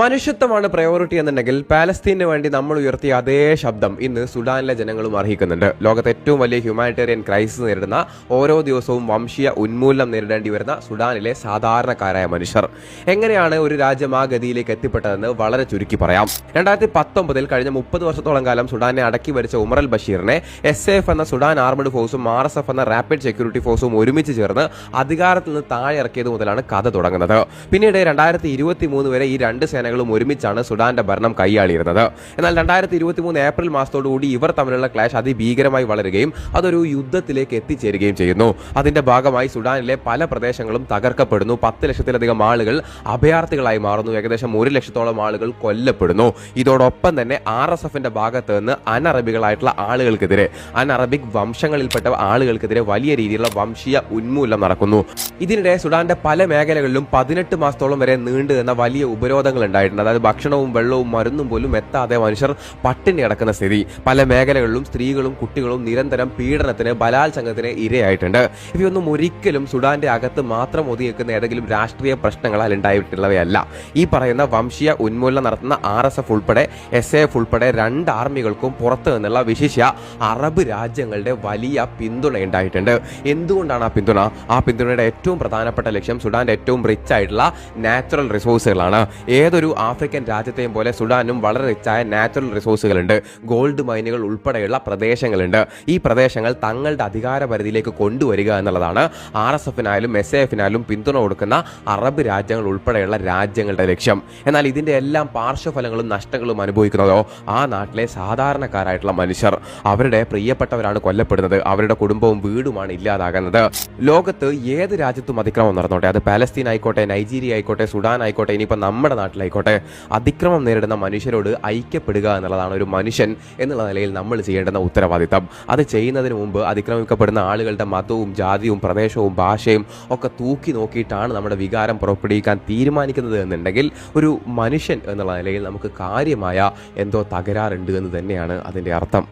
മനുഷ്യത്വമാണ് priority എന്നുണ്ടെങ്കിൽ പാലസ്തീനു വേണ്ടി നമ്മൾ ഉയർത്തിയ അതേ ശബ്ദം ഇന്ന് സുഡാനിലെ ജനങ്ങളും അർഹിക്കുന്നുണ്ട്. ലോകത്തെ ഏറ്റവും വലിയ ഹ്യൂമാനിറ്റേറിയൻ ക്രൈസിസ് നേരിടുന്ന ഓരോ ദിവസവും വംശീയ ഉന്മൂലനം നേരിടേണ്ടി വരുന്ന സുഡാനിലെ സാധാരണക്കാരായ മനുഷ്യർ. എങ്ങനെയാണ് ഒരു രാജ്യം ആ ഗതിയിലേക്ക് എത്തിപ്പെട്ടതെന്ന് വളരെ ചുരുക്കി പറയാം. രണ്ടായിരത്തി പത്തൊമ്പതിൽ കഴിഞ്ഞ മുപ്പത് വർഷത്തോളം കാലം സുഡാനെ അടക്കി വരിച്ച ഉമർ അൽ ബഷീറിനെ എസ് എഫ് എന്ന സുഡാൻ ആർമഡ് ഫോഴ്സും ആർ എസ് എഫ് എന്ന റാപ്പിഡ് സെക്യൂരിറ്റി ഫോഴ്സും ഒരുമിച്ച് ചേർന്ന് അധികാരത്തിൽ നിന്ന് താഴെ ഇറക്കിയത് മുതലാണ് കഥ തുടങ്ങുന്നത്. പിന്നീട് രണ്ടായിരത്തി ഇരുപത്തി മൂന്ന് വരെ ഈ രണ്ട് സേനകളും ഒരുമിച്ചാണ് സുഡാന്റെ ഭരണം കൈയാളിയിരുന്നത്. എന്നാൽ രണ്ടായിരത്തി ഇരുപത്തി മൂന്ന് ഏപ്രിൽ മാസത്തോടുകൂടി ഇവർ തമ്മിലുള്ള ക്ലാഷ് അതിഭീകരമായി വളരുകയും അതൊരു യുദ്ധത്തിലേക്ക് എത്തിച്ചേരുകയും ചെയ്യുന്നു. അതിന്റെ ഭാഗമായി സുഡാനിലെ പല പ്രദേശങ്ങളും തകർക്കപ്പെടുന്നു. പത്ത് ലക്ഷത്തിലധികം ആളുകൾ അഭയാർത്ഥികളായി മാറുന്നു. ഏകദേശം ഒരു ലക്ഷത്തോളം ആളുകൾ കൊല്ലപ്പെടുന്നു. ഇതോടൊപ്പം തന്നെ ആർ എസ് എഫിന്റെ ഭാഗത്ത് നിന്ന് അനറബികളായിട്ടുള്ള ആളുകൾക്കെതിരെ അനറബിക് വംശങ്ങളിൽപ്പെട്ട ആളുകൾക്കെതിരെ വലിയ രീതിയിലുള്ള വംശീയ ഉന്മൂലനം നടക്കുന്നു. ഇതിനിടെ സുഡാന്റെ പല മേഖലകളിലും പതിനെട്ട് മാസത്തോളം വരെ നീണ്ടു വലിയ ഉപരോധങ്ങൾ ഉണ്ടായിട്ടുണ്ട്. അതായത് ഭക്ഷണവും വെള്ളവും മരുന്നും പോലും എത്താതെ മനുഷ്യർ പട്ടിണി കിടക്കുന്ന സ്ഥിതി. പല മേഖലകളിലും സ്ത്രീകളും കുട്ടികളും നിരന്തരം പീഡനത്തിന് ബലാത്സംഗത്തിന് ഇരയായിട്ടുണ്ട്. ഇവയൊന്നും ഒരിക്കലും സുഡാന്റെ അകത്ത് മാത്രം ഒതുങ്ങിക്കുന്ന ഏതെങ്കിലും രാഷ്ട്രീയ പ്രശ്നങ്ങളാൽ ഉണ്ടായിട്ടുള്ളവയല്ല. ഈ പറയുന്ന വംശീയ ഉന്മൂലനം നടത്തുന്ന ആർ എസ് എഫ് ഉൾപ്പെടെ എസ് എഫ് ഉൾപ്പെടെ രണ്ട് ആർമികൾക്കും പുറത്തു നിന്നുള്ള വിശിഷ്യ അറബ് രാജ്യങ്ങളുടെ വലിയ പിന്തുണ ഉണ്ടായിട്ടുണ്ട്. എന്തുകൊണ്ടാണ് ആ പിന്തുണ? ആ പിന്തുണയുടെ ഏറ്റവും പ്രധാനപ്പെട്ട ലക്ഷ്യം സുഡാന്റെ ഏറ്റവും റിച്ച് ആയിട്ടുള്ള നാച്ചുറൽ റിസോഴ്സുകളാണ് ഏതൊരു ആഫ്രിക്കൻ രാജ്യത്തെയും പോലെ സുഡാനും വളരെ റിച്ചായ നാച്ചുറൽ റിസോഴ്സുകളുണ്ട് ഗോൾഡ് മൈനുകൾ ഉൾപ്പെടെയുള്ള പ്രദേശങ്ങളുണ്ട്. ഈ പ്രദേശങ്ങൾ തങ്ങളുടെ അധികാര പരിധിയിലേക്ക് കൊണ്ടുവരിക എന്നുള്ളതാണ് ആർ എസ് എഫിനായാലും എസ് എഫിനായാലും പിന്തുണ കൊടുക്കുന്ന അറബ് രാജ്യങ്ങൾ ഉൾപ്പെടെയുള്ള രാജ്യങ്ങളുടെ ലക്ഷ്യം. എന്നാൽ ഇതിന്റെ എല്ലാം പാർശ്വഫലങ്ങളും നഷ്ടങ്ങളും അനുഭവിക്കുന്നതോ ആ നാട്ടിലെ സാധാരണക്കാരായിട്ടുള്ള മനുഷ്യർ. അവരുടെ പ്രിയപ്പെട്ടവരാണ് കൊല്ലപ്പെടുന്നത്. അവരുടെ കുടുംബവും വീടുമാണ് ഇല്ലാതാകുന്നത്. ലോകത്ത് ഏത് രാജ്യത്തും അതിക്രമം നടന്നോട്ടെ? അത് പാലസ്തീൻ ആയിക്കോട്ടെ നൈജീരിയ ആയിക്കോട്ടെ സുഡാൻ ആയിക്കോട്ടെ ഇനിയിപ്പോൾ നമ്മുടെ നാട്ടിലായിക്കോട്ടെ. അതിക്രമം നേരിടുന്ന മനുഷ്യരോട് ഐക്യപ്പെടുക എന്നുള്ളതാണ് ഒരു മനുഷ്യൻ എന്നുള്ള നിലയിൽ നമ്മൾ ചെയ്യേണ്ടുന്ന ഉത്തരവാദിത്തം. അത് ചെയ്യുന്നതിന് മുമ്പ് അതിക്രമിക്കപ്പെടുന്ന ആളുകളുടെ മതവും ജാതിയും പ്രദേശവും ഭാഷയും ഒക്കെ തൂക്കി നോക്കിയിട്ടാണ് നമ്മുടെ വികാരം പുറപ്പെടുവിക്കാൻ തീരുമാനിക്കുന്നത് എന്നുണ്ടെങ്കിൽ ഒരു മനുഷ്യൻ എന്നുള്ള നിലയിൽ നമുക്ക് കാര്യമായ എന്തോ തകരാറുണ്ട് എന്ന് തന്നെയാണ് അതിന്റെ അർത്ഥം.